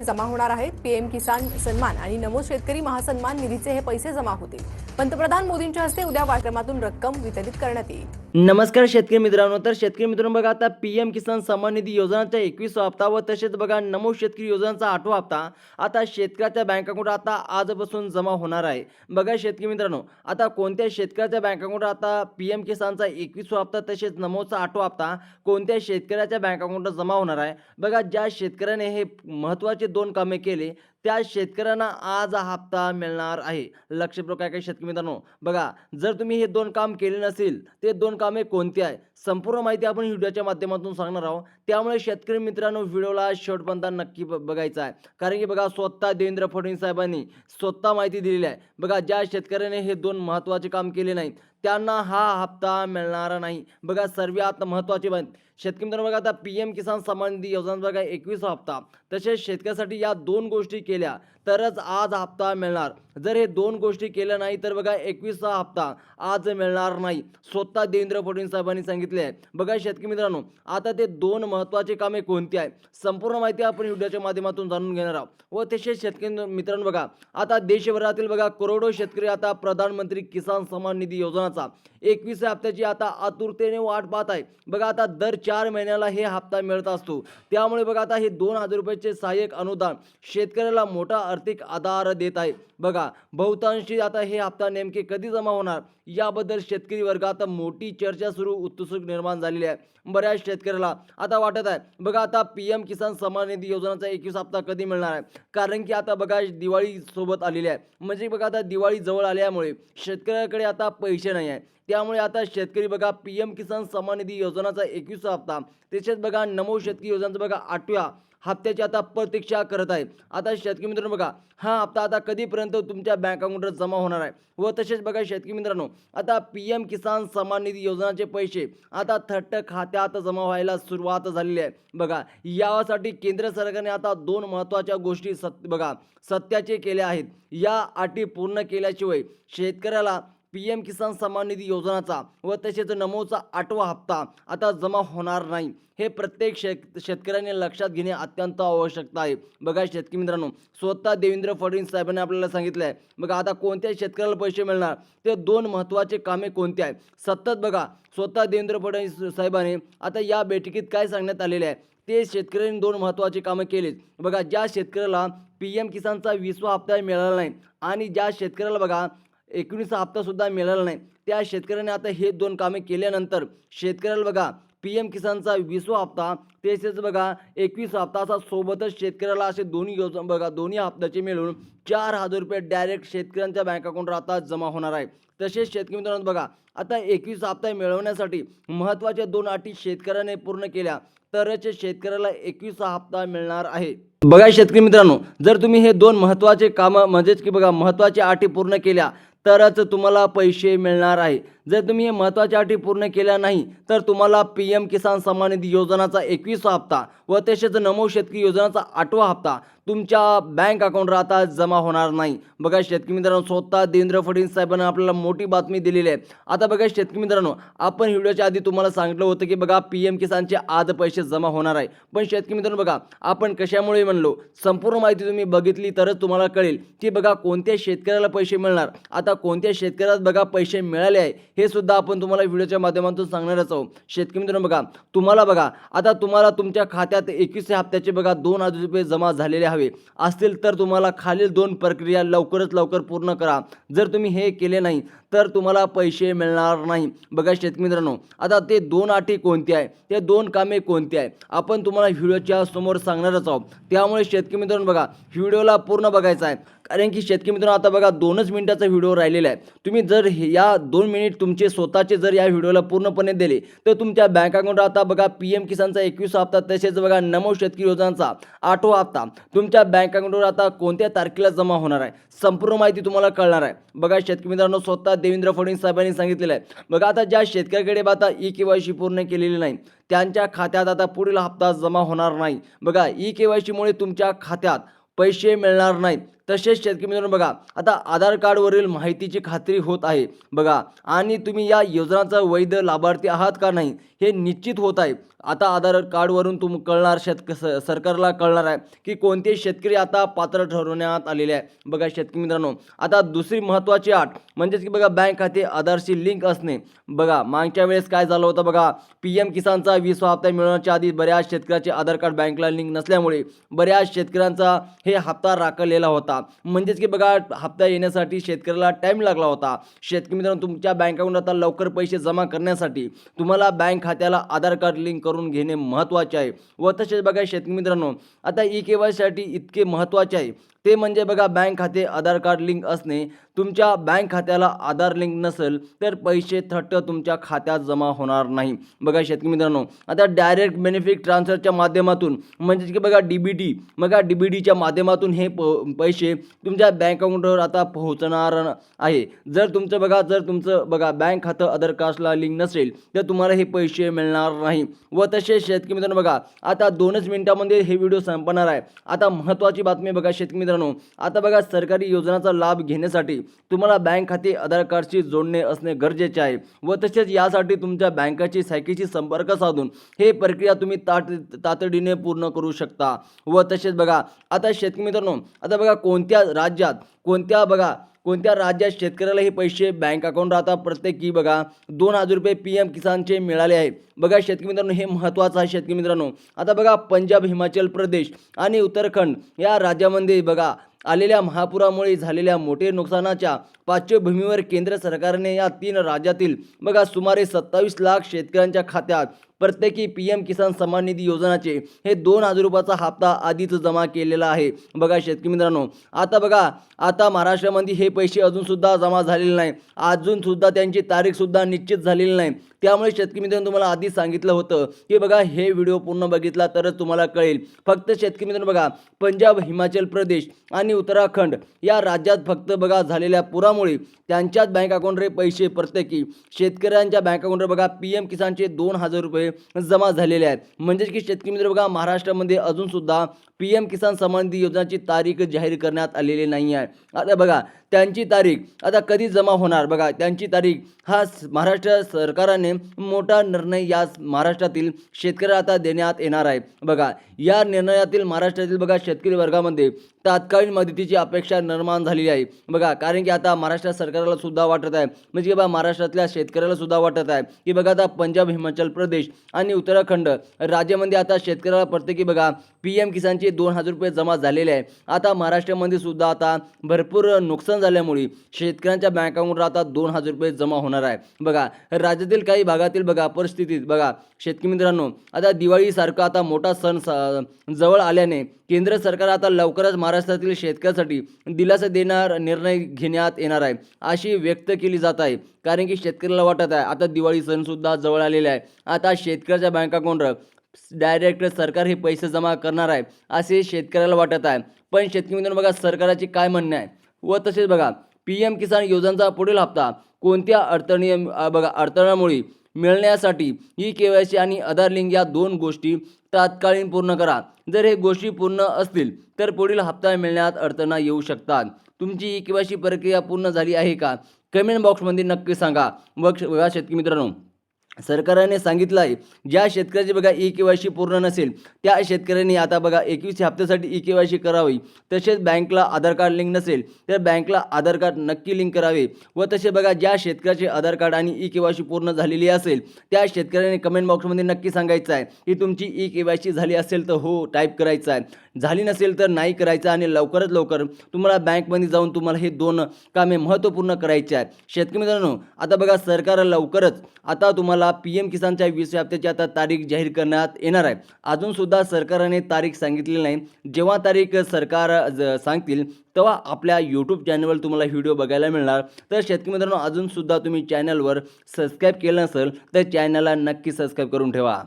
जमा होणार आहेत. पीएम किसान सन्मान आणि नमो शेतकरी महासन्मान निधीचे हे पैसे जमा होतील. पंतप्रधान मोदींच्या हस्ते उद्या कार्यक्रमातून रक्कम वितरित करण्यात येईल. नमस्कार शेतकरी मित्रांनो तर शेतकरी मित्रांनो बघा आता पी एम किसान सन्मान निधी योजनाचा एकवीसवा हप्ता व तसेच बघा नमो शेतकरी योजनाचा आठवा हप्ता आता शेतकऱ्याच्या बँक अकाउंट आता आजपासून जमा होणार आहे. बघा शेतकरी मित्रांनो आता कोणत्या शेतकऱ्याच्या बँक अकाउंट आता पी एम किसानचा एकवीसवा हप्ता तसेच नमोचा आठवा हप्ता कोणत्या शेतकऱ्याच्या बँक अकाउंटला जमा होणार आहे? बघा ज्या शेतकऱ्याने हे महत्त्वाचे दोन कामे केले त्या शेतकऱ्यांना आज हा हप्ता मिळणार आहे. लक्षपूर्वक काय काही शेतकरी मित्रांनो बघा जर तुम्ही हे दोन काम केले नसेल ते दोन कामे कोणती आहे? संपूर्ण माहिती आपण व्हिडिओच्या माध्यमातून सांगणार आहोत. त्यामुळे शेतकरी मित्रांनो व्हिडिओला शेवटपर्यंत नक्की बघायचा आहे. कारण की बघा स्वतः देवेंद्र फडणवीस साहेबांनी स्वतः माहिती दिलेली आहे. बघा ज्या शेतकऱ्याने हे दोन महत्त्वाचे काम केले नाहीत त्यांना हा हप्ता मिळणार नाही. बघा सर्वात महत्त्वाचे बन शेतकरी मित्रांनो बघा आता पी एम किसान सन्मान निधी योजना बघा एकवीस हप्ता. तसेच शेतकऱ्यासाठी या दोन गोष्टी केल्या तरच आज हप्ता मिळणार. जर हे दोन गोष्टी केल्या नाही तर बघा एकवीसचा हप्ता आज मिळणार नाही. स्वतः देवेंद्र फडणवीस साहेबांनी सांगितले आहे बघा शेतकरी मित्रांनो आता ते दोन महत्त्वाचे कामे कोणती आहे संपूर्ण माहिती आपण व्हिडिओच्या माध्यमातून जाणून घेणार आहोत. व तसेच शेतकरी मित्रांनो बघा आता देशभरातील बघा करोडो शेतकरी आता प्रधानमंत्री किसान सन्मान निधी योजनाचा एकवीस हप्त्याची आता आतुरतेने वाट पाहत आहे. बघा आता दर चार महिन्याला हे हप्ता मिळत असतो. त्यामुळे बघा आता हे दोन हजार रुपयाचे सहाय्यक अनुदान शेतकऱ्याला मोठा आर्थिक आधार देत आहे. बघा बहुतांशी आता हे हप्ता नेमके कधी जमा होणार? याबद्दल शेतकरी वर्गात मोठी चर्चा सुरू उत्सुक निर्माण झालेली आहे. बऱ्याच शेतकऱ्याला आता वाटत आहे बघा आता पी एम किसान सन्मान निधी योजनाचा एकवीस हप्ता कधी मिळणार आहे? कारण की आता बघा दिवाळी सोबत आलेली आहे. म्हणजे बघा आता दिवाळी जवळ आल्यामुळे शेतकऱ्याकडे आता पैसे नाही आहे. त्यामुळे आता शेतकरी बघा पी एम किसान सन्मान निधी योजनाचा एकवीस हप्ता तसेच बघा नमो शेतकरी योजनाचा बघा आठव्या हप्त्याची आता प्रतीक्षा करत आहे. आता शेतकरी मित्रांनो बघा हा हप्ता आता कधीपर्यंत तुमच्या बँक अकाउंटवर जमा होणार आहे? व तसेच बघा शेतकरी मित्रांनो आता पी एम किसान सन्मान निधी योजनाचे पैसे आता थट्ट खात्यात जमा व्हायला सुरुवात झालेली आहे. बघा यासाठी केंद्र सरकारने आता दोन महत्त्वाच्या गोष्टी सत बघा सत्याचे केल्या आहेत. या अटी पूर्ण केल्याशिवाय शेतकऱ्याला पी एम किसान सन्मान निधी योजनाचा व तसेच नमोचा आठवा हप्ता आता जमा होणार नाही. हे प्रत्येक शेत शेतकऱ्याने लक्षात घेणे अत्यंत आवश्यकता आहे. बघा शेतकरी मित्रांनो स्वतः देवेंद्र फडणवीस साहेबांनी आपल्याला सांगितलं आहे बघा आता कोणत्या शेतकऱ्याला पैसे मिळणार? ते दोन महत्त्वाचे कामे कोणते आहे सतत बघा स्वतः देवेंद्र फडणवीस साहेबांनी आता या बैठकीत काय सांगण्यात आलेले आहे? ते शेतकऱ्यांनी दोन महत्त्वाचे कामं केलीत. बघा ज्या शेतकऱ्याला पी एम किसानचा वीसवा हप्ता मिळाला नाही आणि ज्या शेतकऱ्याला बघा एकोणीसचा हप्तासुद्धा मिळाला नाही. त्या शेतकऱ्याने आता हे दोन कामे केल्यानंतर शेतकऱ्याला बघा पी एम किसानचा वीसवा हप्ता तसेच बघा एकवीस हप्ता असा सोबतच शेतकऱ्याला असे दोन्ही योजना बघा दोन्ही हप्त्याचे मिळून चार हजार रुपये डायरेक्ट शेतकऱ्यांच्या बँक अकाउंटवर आता जमा होणार आहे. तसेच शेतकरी मित्रांनो बघा आता एकवीस हप्ता मिळवण्यासाठी महत्त्वाच्या दोन अटी शेतकऱ्याने पूर्ण केल्या तरच शेतकऱ्याला एकवीसचा हप्ता मिळणार आहे. बघा शेतकरी मित्रांनो जर तुम्ही हे दोन महत्त्वाचे कामं म्हणजेच की बघा महत्त्वाच्या अटी पूर्ण केल्या तरच तुम्हाला पैसे मिळणार आहे. जर तुम्ही हे महत्त्वाच्या अटी पूर्ण केल्या नाही तर तुम्हाला पी एम किसान सन्मान निधी योजनाचा एकवीसवा हप्ता व तसेच नमो शेतकरी योजनाचा आठवा हप्ता तुमच्या बँक अकाउंटवर आता जमा होणार नाही. बघा शेतकरी मित्रांनो स्वतः देवेंद्र फडणवीस साहेबांनी आपल्याला मोठी बातमी दिलेली आहे. आता बघा शेतकरी मित्रांनो आपण व्हिडिओच्या आधी तुम्हाला सांगितलं होतं की बघा पी एम किसानचे आज पैसे जमा होणार आहे. पण शेतकरी मित्रांनो बघा आपण कशामुळे म्हणलो? संपूर्ण माहिती तुम्ही बघितली तरच तुम्हाला कळेल की बघा कोणत्या शेतकऱ्याला पैसे मिळणार? आता कोणत्या शेतकऱ्याला बघा पैसे मिळाले आहे? हे सुद्धा आपण तुम्हाला व्हिडिओच्या माध्यमातून सांगणारच आहोत. शेतकरी मित्रांनो बघा तुम्हाला बघा आता तुम्हाला तुमच्या खात्यात एकवीस हप्त्याचे बघा दोन हजार रुपये जमा झालेले हवे. असतील तर तुम्हाला खालील दोन प्रक्रिया लवकरच लवकर पूर्ण करा. जर तुम्ही हे केले नाही तर तुम्हाला पैसे मिळणार नाही. बघा शेतमित्रांनो आता ते दोन अटी कोणती आहे? ते दोन कामे कोणती आहे आपण तुम्हाला व्हिडिओच्या समोर सांगणारच आहोत. त्यामुळे शेतकरी मित्रांनो बघा व्हिडिओला पूर्ण बघायचा आहे. कारण की शेतकरी मित्रांनो आता बघा दोनच मिनिटाचा व्हिडिओ राहिलेला आहे. तुम्ही जर हे- या दोन मिनिट तुमचे स्वतःचे जर या व्हिडिओला पूर्णपणे दिले तर तुमच्या बँक अकाउंट आता बघा पी एम किसानचा एकवीस हप्ता तसेच बघा नमो शेतकरी योजनांचा आठवा हप्ता. तुमच्या बँक अकाउंटवर आता कोणत्या तारखेला जमा होणार आहे? संपूर्ण माहिती तुम्हाला कळणार आहे. बघा शेतकरी मित्रांनो स्वतः देवेंद्र फडणवीस साहेबांनी सांगितलेलं आहे. बघा आता ज्या शेतकऱ्याकडे बा आता ई के वाय सी पूर्ण केलेली नाही त्यांच्या खात्यात आता पुढील हप्ता जमा होणार नाही. बघा ई के वाय सीमुळे तुमच्या खात्यात पैसे मिळणार नाहीत. तसेच शेतकरी मित्रांनो बघा आता आधार कार्डवरील माहितीची खात्री होत आहे. बघा आणि तुम्ही या योजनाचा वैध लाभार्थी आहात का नाही हे निश्चित होत आहे. आता आधार कार्डवरून तुम कळणार शेतक स- सरकारला कळणार आहे की कोणते शेतकरी आता पात्र ठरवण्यात आलेले आहे. बघा शेतकरी मित्रांनो आता दुसरी महत्त्वाची आठ म्हणजेच की बघा बँक खाते आधारशी लिंक असणे. बघा मागच्या वेळेस काय झालं होतं बघा पी एम किसानचा वीसवा हप्ता मिळवण्याच्या आधी बऱ्याच शेतकऱ्याचे आधार कार्ड बँकला लिंक नसल्यामुळे बऱ्याच शेतकऱ्यांचा हे हप्ता राखलेला होता. म्हणजेच की बघा हप्ता येण्यासाठी शेतकऱ्याला टाईम लागला होता. शेतकरी मित्रांनो तुमच्या बँक अकाउंट आता लवकर पैसे जमा करण्यासाठी तुम्हाला बँक खात्याला आधार कार्ड लिंक करून घेणे महत्त्वाचे आहे. व तसेच बघा शेतकरी मित्रांनो आता ई के वायसाठी इतके महत्त्वाचे आहे. ते म्हणजे बघा बँक खाते आधार कार्ड लिंक असणे तुमच्या बँक खात्याला आधार लिंक नसेल तर पैसे थट्ट तुमच्या खात्यात जमा होणार नाही. बघा शेतकरी मित्रांनो आता डायरेक्ट बेनिफिट ट्रान्सफरच्या माध्यमातून म्हणजेच की बघा डी बी टी बघा डी बी टीच्या माध्यमातून हे प पैसे तुमच्या बँक अकाउंटवर आता पोहोचणार आहे. जर तुमचं बघा जर तुमचं बघा बँक खातं आधार कार्डला लिंक नसेल तर तुम्हाला हे पैसे मिळणार नाही. व तसेच शेतकरी मित्रांनो बघा आता दोनच मिनिटामध्ये हे व्हिडिओ संपणार आहे. आता महत्त्वाची बातमी बघा शेतकरी मित्रांनो. आता बघा सरकारी योजनाचा लाभ घेण्यासाठी तुम्हाला बँक खाते आधार कार्डशी जोडणे असणे गरजेचे आहे व तसेच यासाठी तुमच्या बँकाची शाखेशी संपर्क साधून हे प्रक्रिया तुम्ही ताट तातडीने पूर्ण करू शकता. व तसेच बघा आता शेतकरी मित्रांनो आता बघा कोणत्या राज्यात कोणत्या बघा कोणत्या राज्यात शेतकऱ्याला हे पैसे बँक अकाउंट आता प्रत्येकी बघा दोन हजार रुपये पी एम किसानचे मिळाले आहे बघा शेतकरी मित्रांनो हे महत्त्वाचं आहे शेतकरी मित्रांनो. आता बघा पंजाब हिमाचल प्रदेश आणि उत्तराखंड या राज्यामध्ये बघा आलेल्या महापुरामुळे झालेल्या मोठे नुकसानाच्या पार्श्वभूमीवर केंद्र सरकारने या तीन राज्यातील बघा सुमारे सत्तावीस लाख शेतकऱ्यांच्या खात्यात प्रत्येकी पी एम किसान सन्मान निधी योजनाचे हे दोन हजार रुपयाचा हप्ता आधीच जमा केलेला आहे. बघा शेतकरी मित्रांनो आता बघा आता महाराष्ट्रामध्ये हे पैसे अजूनसुद्धा जमा झालेले नाही. अजूनसुद्धा त्यांची तारीखसुद्धा निश्चित झालेली नाही. त्यामुळे शेतकरी मित्रांनो तुम्हाला आधीच सांगितलं होतं की बघा हे व्हिडिओ पूर्ण बघितला तरच तुम्हाला कळेल. फक्त शेतकरी मित्रांनो बघा पंजाब हिमाचल प्रदेश आणि उत्तराखंड या राज्यात फक्त बघा झालेल्या पुरामुळे त्यांच्याच बँक अकाउंटवर पैसे प्रत्येकी शेतकऱ्यांच्या बँक अकाउंटवर बघा पी एम किसानचे दोन हजार रुपये जमा झालेले आहेत. म्हणजेच की शेतकरी मित्र बघा महाराष्ट्रामध्ये अजूनसुद्धा पी एम किसान सन्मान निधी योजनाची तारीख जाहीर करण्यात आलेली नाही आहे. आता बघा त्यांची तारीख आता कधी जमा होणार? बघा त्यांची तारीख हा महाराष्ट्र सरकारने मोठा निर्णय या महाराष्ट्रातील शेतकऱ्याला आता देण्यात येणार आहे. बघा या निर्णयातील महाराष्ट्रातील बघा शेतकरी वर्गामध्ये तात्कालीन मदतीची अपेक्षा निर्माण झालेली आहे. बघा कारण की आता महाराष्ट्र सरकारला सुद्धा वाटत आहे. म्हणजे की बघा महाराष्ट्रातल्या शेतकऱ्याला सुद्धा वाटत आहे. की बघा आता पंजाब हिमाचल प्रदेश आणि उत्तराखंड राज्यामध्ये आता शेतकऱ्याला प्रत्येकी बघा पी एम किसानचे दोन हजार रुपये जमा झालेले आहे. आता महाराष्ट्रामध्ये सुद्धा आता भरपूर नुकसान झाल्यामुळे शेतकऱ्यांच्या बँक अकाउंटवर आता दोन हजार रुपये जमा होणार आहे. बघा राज्यातील काही भागातील बघा परिस्थितीत बघा शेतकरी मित्रांनो आता दिवाळीसारखा आता मोठा सण स- जवळ आल्याने केंद्र सरकार आता लवकरच महाराष्ट्रातील शेतकऱ्यासाठी दिलासा देणार निर्णय घेण्यात येणार आहे अशी व्यक्त केली जात आहे. कारण की शेतकऱ्याला वाटत आहे आता दिवाळी सणसुद्धा जवळ आलेला आहे. आता शेतकऱ्याच्या बँक अकाउंटवर डायरेक्ट सरकार हे पैसे जमा करणार आहे असे शेतकऱ्याला वाटत आहे. पण शेतकरी बघा सरकारची काय म्हणणे आहे? व तसेच बघा पी एम किसान योजनांचा पुढील हप्ता कोणत्या अडचणी बघा अडचणामुळे मिळण्यासाठी ई के वाय सी आणि आधार लिंक या दोन गोष्टी तात्कालीन पूर्ण करा. जर हे गोष्टी पूर्ण असतील तर पुढील हप्ता मिळण्यात अडचणा येऊ शकतात. तुमची ई के वाय सी प्रक्रिया पूर्ण झाली आहे का? कमेंट बॉक्समध्ये नक्की सांगा. व शेतकरी मित्रांनो सरकारने सांगितलं आहे ज्या शेतकऱ्याची बघा ई के वाय सी पूर्ण नसेल त्या शेतकऱ्यांनी आता बघा एकवीस हप्त्यासाठी ई के वाय सी करावी. तसेच बँकला आधार कार्ड लिंक नसेल तर बँकला आधार कार्ड नक्की लिंक करावे. व तसे बघा ज्या शेतकऱ्याचे आधार कार्ड आणि ई के वाय सी पूर्ण झालेली असेल त्या शेतकऱ्याने कमेंट बॉक्समध्ये नक्की सांगायचं आहे की तुमची ई के वाय सी झाली असेल तर हो टाईप करायचं आहे झाली नसेल तर नाही करायचं आणि लवकरात लवकर तुम्हाला बँकमध्ये जाऊन तुम्हाला हे दोन कामे महत्त्वपूर्ण करायचे आहे शेतकरी मित्रांनो आता बघा सरकार लवकरच आता तुम्हाला पी एम किसानच्या वीस हप्त्याची आता तारीख जाहीर करण्यात येणार आहे. अजूनसुद्धा सरकारने तारीख सांगितलेली नाही. जेव्हा तारीख सरकार ज- सांगतील तेव्हा आपल्या यूट्यूब चॅनलवर तुम्हाला व्हिडिओ बघायला मिळणार. तर शेतकरी मित्रांनो अजूनसुद्धा तुम्ही चॅनलवर सबस्क्राईब केलं नसेल तर चॅनलला नक्की सबस्क्राईब करून ठेवा.